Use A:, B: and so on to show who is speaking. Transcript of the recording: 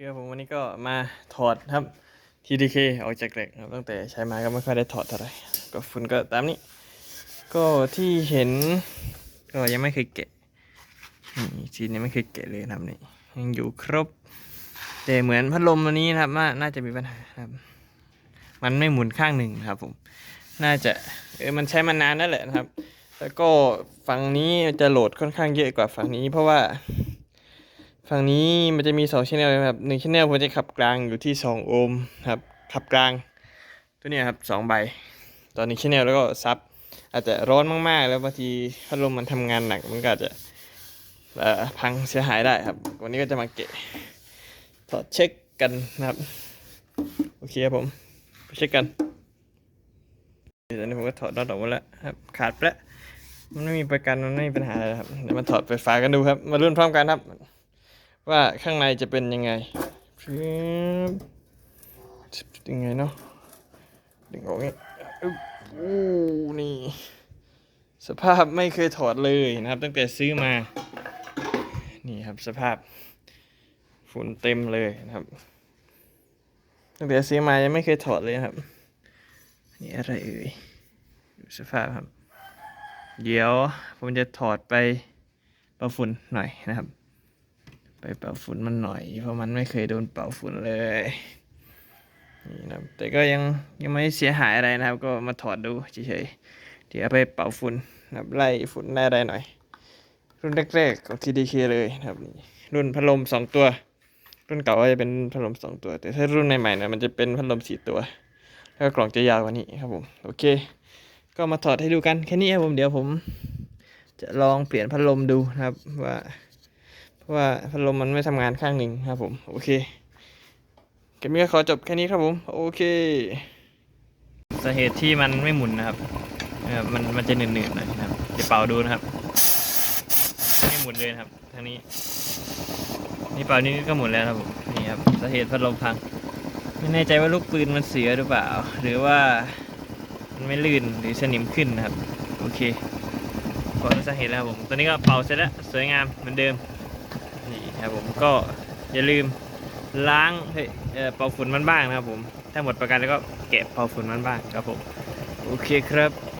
A: คือผมวันนี้ก็มาถอดครับ TDK ออกจากเหล็กครับตั้งแต่ใช้มาก็ไม่ค่อยได้ถอดเท่าไหร่ก็ฝุ่นก็ตามนี้ ก็ที่เห็น ก็ยังไม่เคยแกะนี่ชิ้นนี้ไม่เคยแกะเลยครับนี่ยังอยู่ครบ แต่เหมือนพัดลมอันนี้นะครับน่าน่าจะมีปัญหาครับ มันไม่หมุนข้างหนึ่งครับผม น่าจะเออมันใช้มานานนั่นแหละนะครับ แล้วก็ฝั่งนี้จะโหลดค่อนข้างเยอะกว่าฝั่งนี้ เพราะว่า ฝั่งนี้มันจะมีสองชแนลนะครับหนึ่งชแนลผมจะขับกลางอยู่ที่สองโอห์มครับขับกลางตัวนี้ครับสองใบตอนนี้ชแนลแล้วก็ซับอาจจะร้อนมากๆ แล้วบางทีพัดลมมันทำงานหนักมันก็อาจจะพังเสียหายได้ครับ วันนี้ก็จะมาเกะถอดเช็คกันนะครับโอเคครับผมไปเช็คกันตอนนี้ผมก็ถอดน็อตออกมาแล้วครับขาดไปแล้วมันไม่มีประกันมันไม่มีปัญหาอะไรครับเดี๋ยวมาถอดไฟฟ้ากันดูครับ มาลุ้นพร้อมกันครับ ว่าข้างในจะเป็นยังไงยังไงเนาะดึงออกนี่โอ้นี่ สภาพไม่เคยถอดเลยนะครับ ตั้งแต่ซื้อมา นี่ครับสภาพฝุ่นเต็มเลยนะครับ ตั้งแต่ซื้อมายังไม่เคยถอดเลยครับ นี่อะไรเอ่ยดูสภาพครับ เดี๋ยวผมจะถอดไปป่าฝุ่นหน่อยนะครับ เป่าฝุ่นมันหน่อย เพราะมันไม่เคยโดนเป่าฝุ่นเลยนี่นะแต่ก็ยังยังไม่เสียหายอะไรนะครับ ก็มาถอดดูเฉยๆเดี๋ยวเอาไปเป่าฝุ่นนะครับไล่ฝุ่นไล่อะไรหน่อย รุ่นแรกๆของ TDK เลยนะครับรุ่นพัดลมสองตัว รุ่นเก่าก็จะเป็นพัดลมสองตัว แต่ถ้ารุ่นใหม่ๆเนี่ยมันจะเป็นพัดลมสี่ตัว แล้วก็กล่องจะยาวกว่านี้ครับผมโอเค ก็มาถอดให้ดูกันแค่นี้ครับผมเดี๋ยวผม จะลองเปลี่ยนพัดลมดูนะครับว่า ราะว่าพัดลมมันไม่ทำงานข้างหนึ่งครับผมโอเคเกมนี้ก็ขอจบแค่นี้ครับผมโอเคสาเหตุที่มันไม่หมุนนะครับมันมันจะหนืดๆหน่อยนะครับเดี๋ยวเป่าดูนะครับไม่หมุนเลยครับทางนี้นี่เป่านี้ก็หมุนแล้วครับผมนี่ครับสาเหตุพัดลมพังไม่แน่ใจว่าลูกปืนมันเสียหรือเปล่า หรือว่ามันไม่ลื่นหรือสนิมขึ้นนะครับโอเคขอรู้สาเหตุแล้วครับผมตอนนี้ก็เป่าเสร็จแล้วสวยงามเหมือนเดิม ครับผมก็อย่าลืมล้างเฮ้ยเอ่อเป่าฝุ่นมันบ้างนะครับผม ถ้าหมดประกันแล้วก็แกะเป่าฝุ่นมันบ้างครับผม โอเคครับ